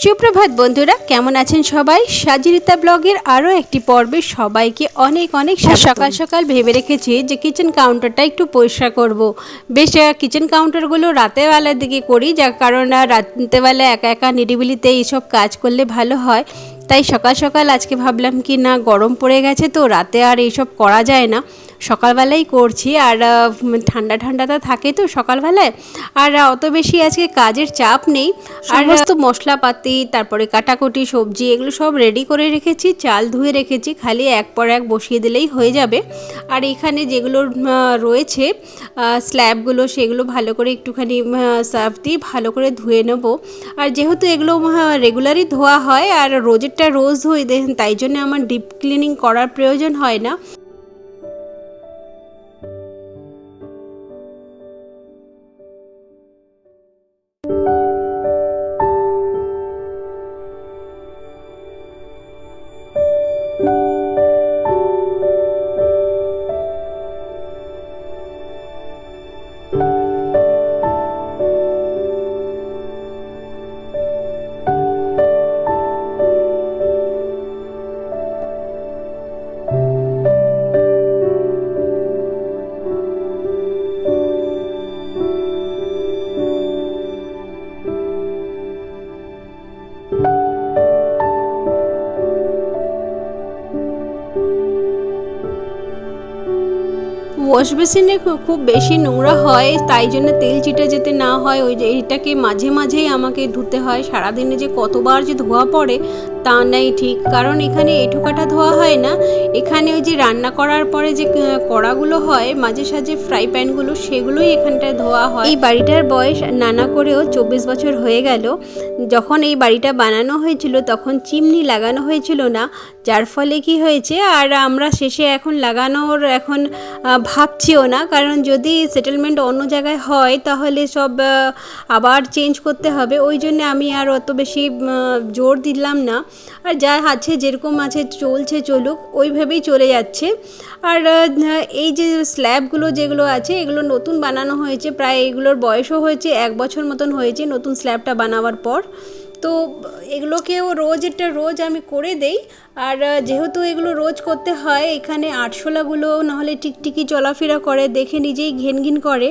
সুপ্রভাত বন্ধুরা কেমন আছেন সবাই? সাজিরিতা ব্লগের আরও একটি পর্বে সবাইকে অনেক অনেক সকাল সকাল ভেবে রেখেছি যে কিচেন কাউন্টারটা একটু পরিষ্কার করব। বেশ কিচেন কাউন্টারগুলো রাতের বেলার দিকে করি যার কারণ আহ, রাত্রেবেলা একা একা নিরিবিলিতে এইসব কাজ করলে ভালো হয়। তাই সকাল সকাল আজকে ভাবলাম কি না গরম পড়ে গেছে তো রাতে আর এইসব করা যায় না। সকালবেলাই করছি আর আহ, ঠান্ডা ঠান্ডাটা থাকে তো সকালবেলায়। আর অত বেশি আজকে কাজের চাপ নেই। আর তো মশলাপাতি তারপরে কাটাকুটি সবজি এগুলো সব রেডি করে রেখেছি চাল ধুয়ে রেখেছি খালি এক পর এক বসিয়ে দিলেই হয়ে যাবে। আর এখানে যেগুলো রয়েছে স্ল্যাবগুলো সেগুলো ভালো করে একটুখানি সার্ফ দিয়ে ভালো করে ধুয়ে নেব। আর যেহেতু এগুলো রেগুলারই ধোয়া হয় আর রোজেরটা রোজ ধুই তাই জন্য আমার ডিপ ক্লিনিং করার প্রয়োজন হয় না। ওয়াশ বেসিনে খুব বেশি নোংরা হয় তাই জন্য তেল চিটে যেতে না হয়। ওই যে এটাকে মাঝে মাঝেই আমাকে ধুতে হয়। সারাদিনে যে কতবার যে ধোয়া পড়ে তা নাই ঠিক। কারণ এখানে এঠোকাটা ধোয়া হয় না। এখানে ওই যে রান্না করার পরে যে কড়াগুলো হয় মাঝে সাঝে ফ্রাই প্যানগুলো সেগুলোই এখানটায় ধোয়া হয়। এই বাড়িটার বয়স নানা করেও চব্বিশ বছর হয়ে গেল। যখন এই বাড়িটা বানানো হয়েছিল তখন চিমনি লাগানো হয়েছিল না। যার ফলে কি হয়েছে আর আমরা শেষে এখন লাগানোর এখন আহ, ভাবছিও না, কারণ যদি সেটেলমেন্ট অন্য জায়গায় হয়, তাহলে সব আবার চেঞ্জ করতে হবে। ওই জন্য আমি আর অত বেশি জোর দিলাম না। আর যা আছে, যেরকম আছে, চলছে চলুক, ওইভাবেই চলে যাচ্ছে। আর এই যে স্ল্যাবগুলো যেগুলো আছে, এগুলো নতুন বানানো হয়েছে। প্রায় এগুলোর বয়সও হয়েছে, এক বছর মতন হয়েছে নতুন স্ল্যাবটা বানাবার পর। তো এগুলোকেও রোজ একটা রোজ আমি করে দেই। আর যেহেতু এগুলো রোজ করতে হয়, এখানে আটশোলাগুলো নাহলে টিকটিকি চলাফেরা করে, দেখে নিজেই ঘেন ঘিন করে।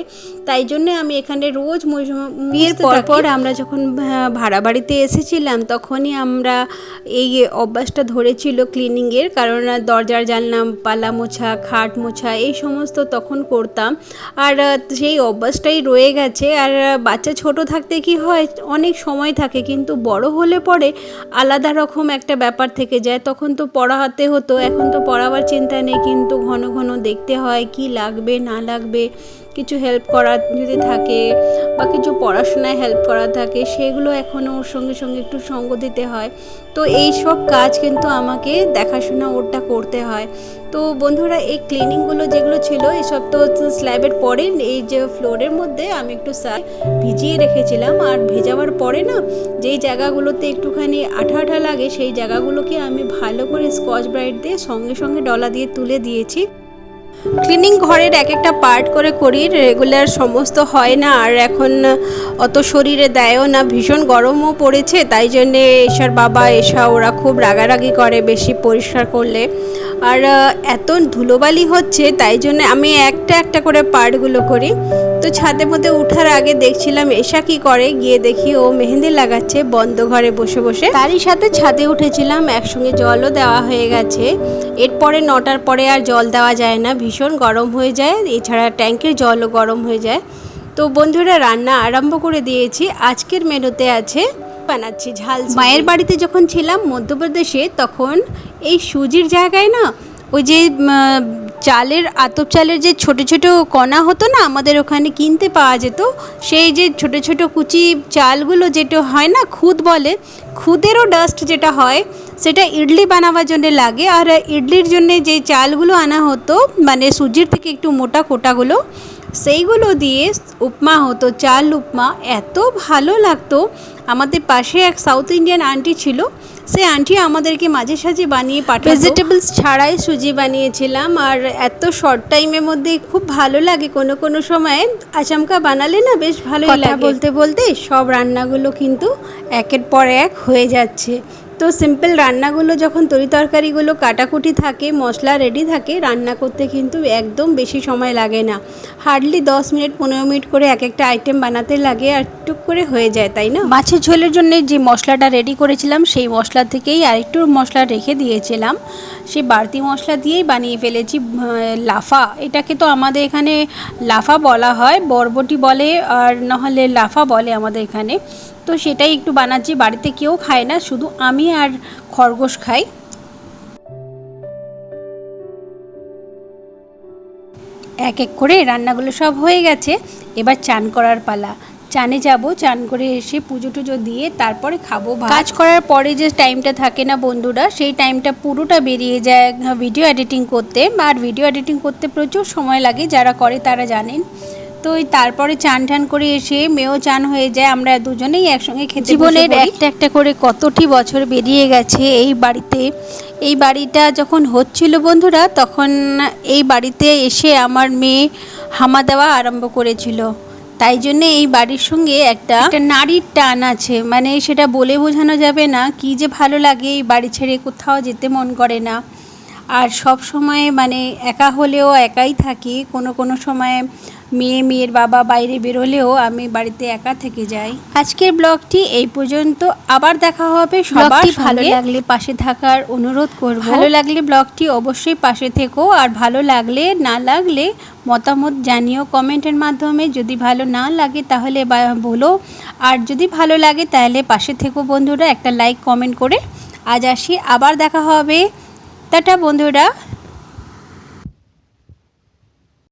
তাই জন্যে আমি এখানে রোজ বিয়ের পর পর আমরা যখন ভাড়া বাড়িতে এসেছিলাম, তখনই আমরা এই অভ্যাসটা ধরেছিল ক্লিনিংয়ের। কারণ দরজার জানলাম পালা মোছা, খাট মোছা, এই সমস্ত তখন করতাম। আর সেই অভ্যাসটাই রয়ে গেছে। আর বাচ্চা ছোট থাকতে কি হয়, অনেক সময় থাকে, কিন্তু বড় হলে পরে আলাদা রকম একটা ব্যাপার থেকে যায়। তখন তো পড়াতে হতো, এখন তো পড়াবার চিন্তা নেই, কিন্তু ঘন ঘন দেখতে হয় কি লাগবে, না লাগবে। কিছু হেল্প করার যদি থাকে বা কিছু পড়াশোনায় হেল্প করা থাকে, সেগুলো এখনও ওর সঙ্গে সঙ্গে একটু সঙ্গ দিতে হয়। তো এই সব কাজ কিন্তু আমাকে দেখাশোনা ওরটা করতে হয়। তো বন্ধুরা, এই ক্লিনিংগুলো যেগুলো ছিল এসব তো স্ল্যাবের পরে এই যে ফ্লোরের মধ্যে আমি একটু সা ভিজিয়ে রেখেছিলাম। আর ভেজাবার পরে না, যেই জায়গাগুলোতে একটুখানি আঠা আঠা লাগে, সেই জায়গাগুলোকে আমি ভালো করে স্কচ ব্রাইট দিয়ে সঙ্গে সঙ্গে ডলা দিয়ে তুলে দিয়েছি। ক্লিনিং ঘরের এক একটা পার্ট করে করি রেগুলার সমস্ত হয় না, আর এখন অত শরীরে দেয়ও না, ভীষণ গরমও পড়েছে, তাই জন্যে এসার বাবা, এসা ওরা খুব রাগারাগি করে বেশি পরিষ্কার করলে। আর এত ধুলোবালি হচ্ছে, তাই জন্য আমি একটা একটা করে পার্টগুলো করি। তো ছাদের মধ্যে উঠার আগে দেখছিলাম এসা কি করে, গিয়ে দেখি ও মেহেন্দি লাগাচ্ছে বন্ধ ঘরে বসে বসে। তারই সাথে ছাদে উঠেছিলাম, একসঙ্গে জলও দেওয়া হয়ে গেছে। এরপরে নটার পরে আর জল দেওয়া যায় না, ভীষণ গরম হয়ে যায়, এছাড়া ট্যাঙ্কের জলও গরম হয়ে যায়। তো বন্ধুরা, রান্না আরম্ভ করে দিয়েছি। আজকের মেনুতে আছে বানাচ্ছি, ঝাল মায়ের বাড়িতে যখন ছিলাম মধ্যপ্রদেশে, তখন এই সুজির জায়গায় না, ওই যে চালের, আতপ চালের যে ছোট ছোট কণা হতো না, আমাদের ওখানে কিনতে পাওয়া যেত, সেই যে ছোট ছোট কুচি চালগুলো যেটা হয় না, খুদ বলে, খুদেরও ডাস্ট যেটা হয়, সেটা ইডলি বানাবার জন্য লাগে, আর ইডলির জন্য যে চালগুলো আনা হতো মানে সুজির থেকে একটু মোটা কোটাগুলো সেইগুলো দিয়ে উপমা হতো চাল উপমা। এত ভালো লাগতো। আমাদের পাশে এক সাউথ ইন্ডিয়ান আন্টি ছিল। সে আন্টি আমাদেরকে মাঝে সাঝে বানিয়ে পাঠাতো। ভেজিটেবলস ছাড়াই সুজি বানিয়েছিলাম। আর এত শর্ট টাইমের মধ্যে খুব ভালো লাগে। কোনো কোনো সময় আচমকা বানালে না বেশ ভালোই লাগে। বলতে বলতে সব রান্নাগুলো কিন্তু একের পর এক হয়ে যাচ্ছে। তো সিম্পল রান্নাগুলো যখন তরি তরকারিগুলো কাটাকুটি থাকে, মশলা রেডি থাকে, রান্না করতে কিন্তু একদম বেশি সময় লাগে না। হার্ডলি দশ মিনিট, পনেরো মিনিট করে এক একটা আইটেম বানাতে লাগে আর টুক করে হয়ে যায়, তাই না? মাছের ঝোলের জন্য যে মশলাটা রেডি করেছিলাম, সেই মশলা থেকেই আরেকটু মশলা রেখে দিয়েছিলাম। সেই বাড়তি মশলা দিয়েই বানিয়ে ফেলেছি লাফা। এটাকে তো আমাদের এখানে লাফা বলা হয়, বরবটি বলে, আর নাহলে লাফা বলে আমাদের এখানে। তো সেটাই একটু বানাচ্ছি, বাড়িতে কেউ খায় না, শুধু আমি আর খরগোশ খাই। এক এক করে রান্নাগুলো সব হয়ে গেছে, এবার চান করার পালা। চানে যাব, চান করে এসে পুজো টুজো দিয়ে তারপরে খাব। কাজ করার পরে যে টাইমটা থাকে না বন্ধুরা, সেই টাইমটা পুরোটা বেরিয়ে যায় ভিডিও এডিটিং করতে। আর ভিডিও এডিটিং করতে প্রচুর সময় লাগে, যারা করে তারা জানেন। তো ওই তারপরে চান টান করে এসে মেয়েও চান হয়ে যায় আমরা দুজনেই একসঙ্গে খেতে জীবনের একটা একটা করে কতটি বছর বেরিয়ে গেছে এই বাড়িতে? এই বাড়িটা যখন হচ্ছিল বন্ধুরা তখন এই বাড়িতে এসে আমার মেয়ে হামা দেওয়া আরম্ভ করেছিল। তাই জন্য এই বাড়ির সঙ্গে একটা একটা নারীর টান আছে মানে সেটা বলে বোঝানো যাবে না কি যে ভালো লাগে এই বাড়ি ছেড়ে কোথাও যেতে মন করে না। আর সব সময় মানে একা হলেও একাই থাকি কোনো কোনো সময় মেয়ে মেয়ের বাবা বাইরে বেরোলেও আমি বাড়িতে একা থেকে যাই। আজকের ব্লগটি এই পর্যন্ত। আবার দেখা হবে সবার ভালো লাগলে পাশে থাকার অনুরোধ করব। ভালো লাগলে ব্লগটি অবশ্যই পাশে থেকো। আর ভালো লাগলে না লাগলে মতামত জানিও কমেন্টের মাধ্যমে। যদি ভালো না লাগে তাহলে বা- বলো। আর যদি ভালো লাগে তাহলে পাশে থেকো বন্ধুরা। একটা লাইক কমেন্ট করে। আজ আসি। আবার দেখা হবে। টাটা বন্ধুরা।